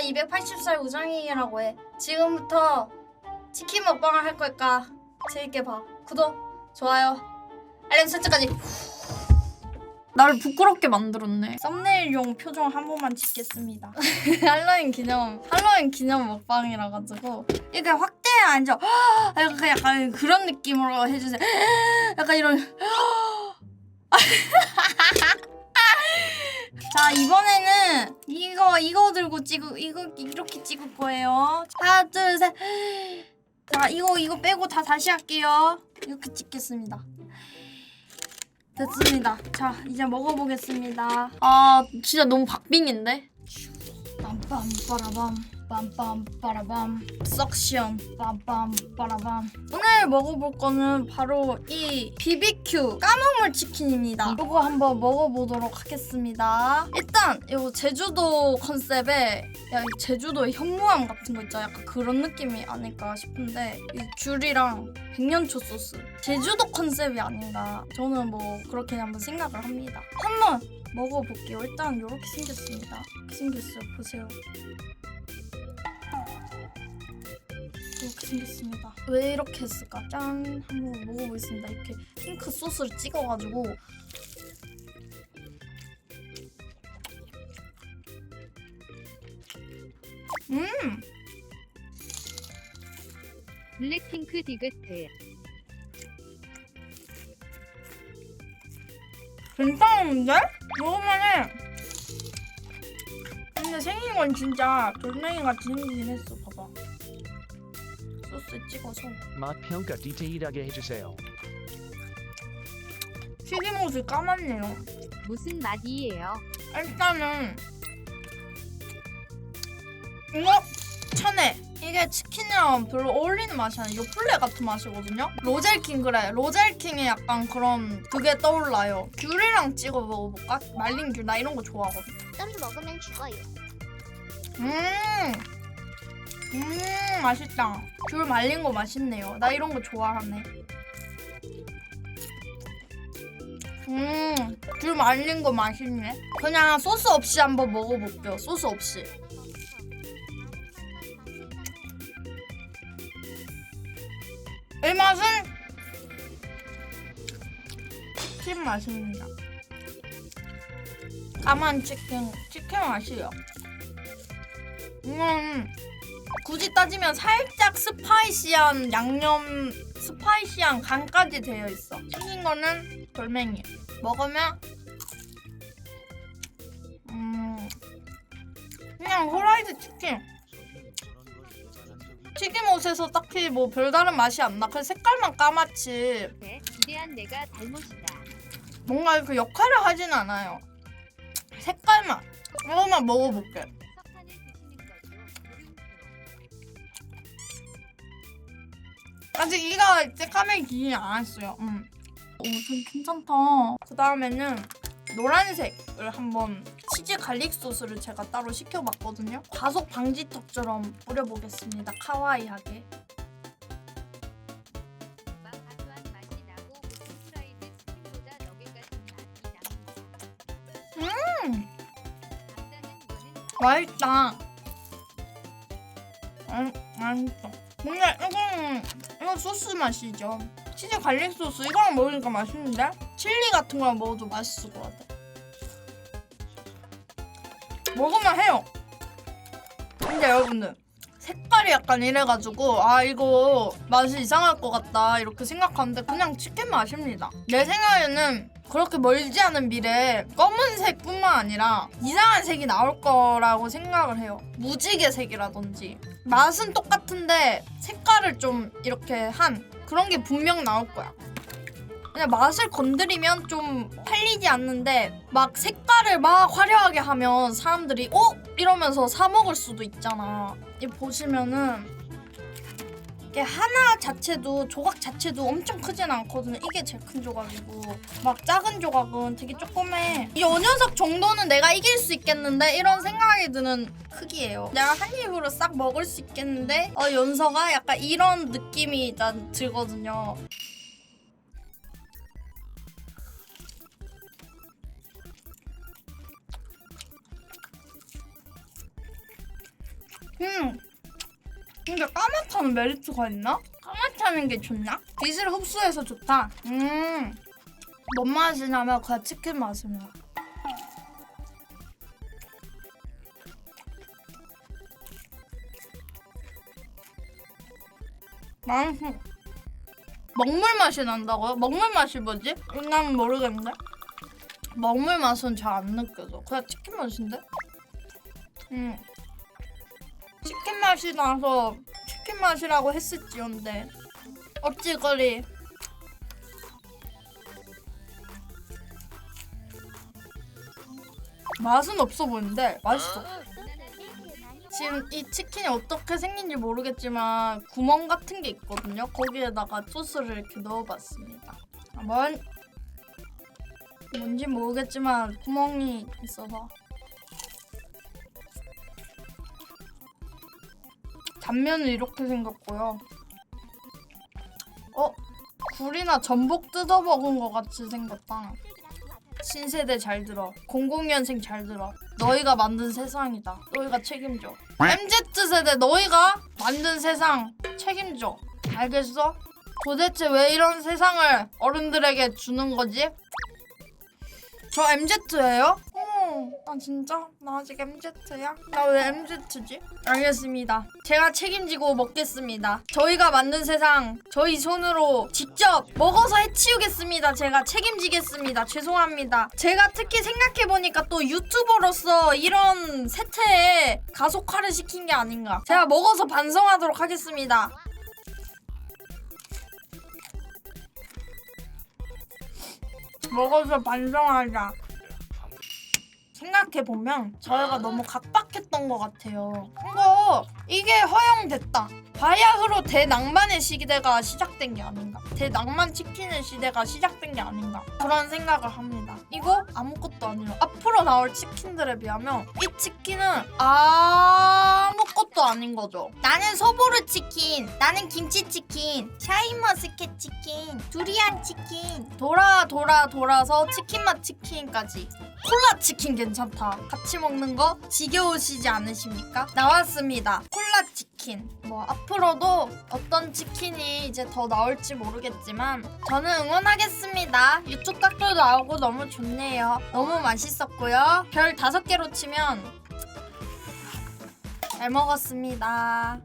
나 280살 우정이라고 해. 지금부터 치킨 먹방을 할 거니까 재밌게 봐. 구독, 좋아요, 알림 설정까지. 나를 부끄럽게 만들었네. 썸네일용 표정 한 번만 짓겠습니다. 할로윈 기념, 할로윈 기념 먹방이라 가지고 이렇게 확대 앉아. 약간 약간 그런 느낌으로 해주세요. 약간 이런. 자 이번에는 이거 이거 들고 찍을 이거 이렇게 찍을 거예요. 하나 둘 셋. 자 이거 이거 빼고 다 다시 할게요. 이렇게 찍겠습니다. 됐습니다. 자 이제 먹어보겠습니다. 아 진짜 너무 박빙인데. 빰빰 빠라밤 빰빰 빠라밤. 석션 빰빰 빠라밤. 오늘 먹어볼 거는 바로 이 BBQ 까먹물 치킨입니다. 이거 한번 먹어보도록 하겠습니다. 일단 이거 제주도 컨셉에 야, 이 제주도의 현무암 같은 거 있죠 약간 그런 느낌이 아닐까 싶은데 이 귤이랑 백년초 소스. 제주도 컨셉이 아닌가. 저는 뭐 그렇게 한번 생각을 합니다. 한번 먹어볼게요. 일단 이렇게 생겼습니다. 이렇게 생겼어요. 보세요 이렇게 생겼습니다. 왜 이렇게 했을까? 짠! 한번 먹어보겠습니다. 이렇게 핑크 소스를 찍어가지고 음! 블랙핑크 디귿트 괜찮은데? 먹으면은 근데 생긴 건 진짜 돌멩이 같이 생기긴 했어. 소스에 찍어서 맛 평가 디테일하게 해주세요. 튀김옷이 까맣네요. 무슨 맛이에요? 일단은 이거 천에 이게 치킨이랑 별로 어울리는 맛이 아니라 요플레 같은 맛이거든요 로젤킹 그래 로젤킹의 약간 그런 그게 떠올라요 귤이랑 찍어 먹어볼까? 말린 귤 나 이런 거 좋아하거든 땀 먹으면 죽어요. 음, 음 맛있다 귤 말린 거 맛있네요 나 이런 거 좋아하네 음, 귤 말린 거 맛있네. 그냥 소스 없이 한번 먹어볼게요. 소스 없이. 이 맛은 치킨 맛입니다. 까만 치킨, 치킨 맛이요. 음, 굳이 따지면 살짝 스파이시한 양념, 스파이시한 간까지 되어 있어. 생긴 거는 돌멩이. 먹으면 음 그냥 후라이드 치킨 튀김옷에서 딱히 뭐 별다른 맛이 안 나. 그냥 색깔만 까맣지 네, 기대한 내가 잘못이다. 뭔가 그 역할을 하진 않아요. 색깔만 이거만 먹어볼게. 아직 이가 이제 까매기 안 왔어요. 음. 오, 좀 괜찮다. 그 다음에는 노란색을 한번 치즈 갈릭 소스를 제가 따로 시켜봤거든요. 과속 방지턱처럼 뿌려보겠습니다. 카와이하게. 음, 맛있다. 음, 맛있어. 근데 이거는 이거 소스 맛이죠. 치즈 갈릭 소스 이거랑 먹으니까 맛있는데? 칠리 같은 거랑 먹어도 맛있을 것 같아. 먹으면 해요. 근데 여러분들 색깔이 약간 이래가지고 아 이거 맛이 이상할 것 같다 이렇게 생각하는데 그냥 치킨 맛입니다. 내 생각에는 그렇게 멀지 않은 미래에 검은색뿐만 아니라 이상한 색이 나올 거라고 생각을 해요. 무지개 색이라든지 맛은 똑같은데 색깔을 좀 이렇게 한 그런 게 분명 나올 거야. 그냥 맛을 건드리면 좀 팔리지 않는데 막 색깔을 막 화려하게 하면 사람들이 어? 이러면서 사 먹을 수도 있잖아. 이 보시면은 이게 하나 자체도 조각 자체도 엄청 크진 않거든요. 이게 제일 큰 조각이고 막 작은 조각은 되게 조그매. 이 녀석 정도는 내가 이길 수 있겠는데 이런 생각이 드는 크기예요. 내가 한 입으로 싹 먹을 수 있겠는데 어 연서가 약간 이런 느낌이 일단 들거든요. 음. 근데 까맣다는 메리트가 있나? 까맣다는 게 좋나? 빛을 흡수해서 좋다. 음. 뭔 맛이 나면 그냥 치킨 맛이 나. 맛있어. 먹물 맛이 난다고요? 먹물 맛이 뭐지? 난 모르겠는데. 먹물 맛은 잘 안 느껴져. 그냥 치킨 맛인데? 음. 맛이 나서 치킨 맛이라고 했을지언데. 어찌거리. 맛은 없어 보이는데 맛있어. 지금 이 치킨이 어떻게 생긴지 모르겠지만 구멍 같은 게 있거든요. 거기에다가 소스를 이렇게 넣어봤습니다. 아, 뭔 뭔지 모르겠지만 구멍이 있어서 단면은 이렇게 생겼고요. 어? 굴이나 전복 뜯어 먹은 것 같이 생겼다. 신세대 잘 들어. 00년생 잘 들어. 너희가 만든 세상이다. 너희가 책임져. MZ세대 너희가 만든 세상 책임져. 알겠어? 도대체 왜 이런 세상을 어른들에게 주는 거지? 저 MZ예요? 어, 나 진짜? 나 아직 MZ야? 나 왜 MZ지? 알겠습니다. 제가 책임지고 먹겠습니다. 저희가 만든 세상 저희 손으로 직접 먹어서 해치우겠습니다. 제가 책임지겠습니다. 죄송합니다. 제가 특히 생각해보니까 또 유튜버로서 이런 세태에 가속화를 시킨 게 아닌가. 제가 먹어서 반성하도록 하겠습니다. 먹어서 반성하자. 생각해 보면 저희가 너무 각박했던 것 같아요. 이거 이게 허용됐다. 바야흐로 대낭만의 시대가 시작된 게 아닌가. 대낭만 치킨의 시대가 시작된 게 아닌가. 그런 생각을 합니다. 이거 아무것도 아니에요. 앞으로 나올 치킨들에 비하면 이 치킨은 아무것도 아닌 거죠. 나는 소보르 치킨, 나는 김치 치킨, 샤인머스켓 치킨, 두리안 치킨. 돌아 돌아 돌아서 치킨 맛 치킨까지. 콜라 치킨 괜찮다. 같이 먹는 거 지겨우시지 않으십니까? 나왔습니다. 콜라 치킨. 뭐 앞으로도 어떤 치킨이 이제 더 나올지 모르겠지만 저는 응원하겠습니다. 유튜브 각도 나오고 너무 좋네요. 너무 맛있었고요. 별 다섯 개로 치면 잘 먹었습니다.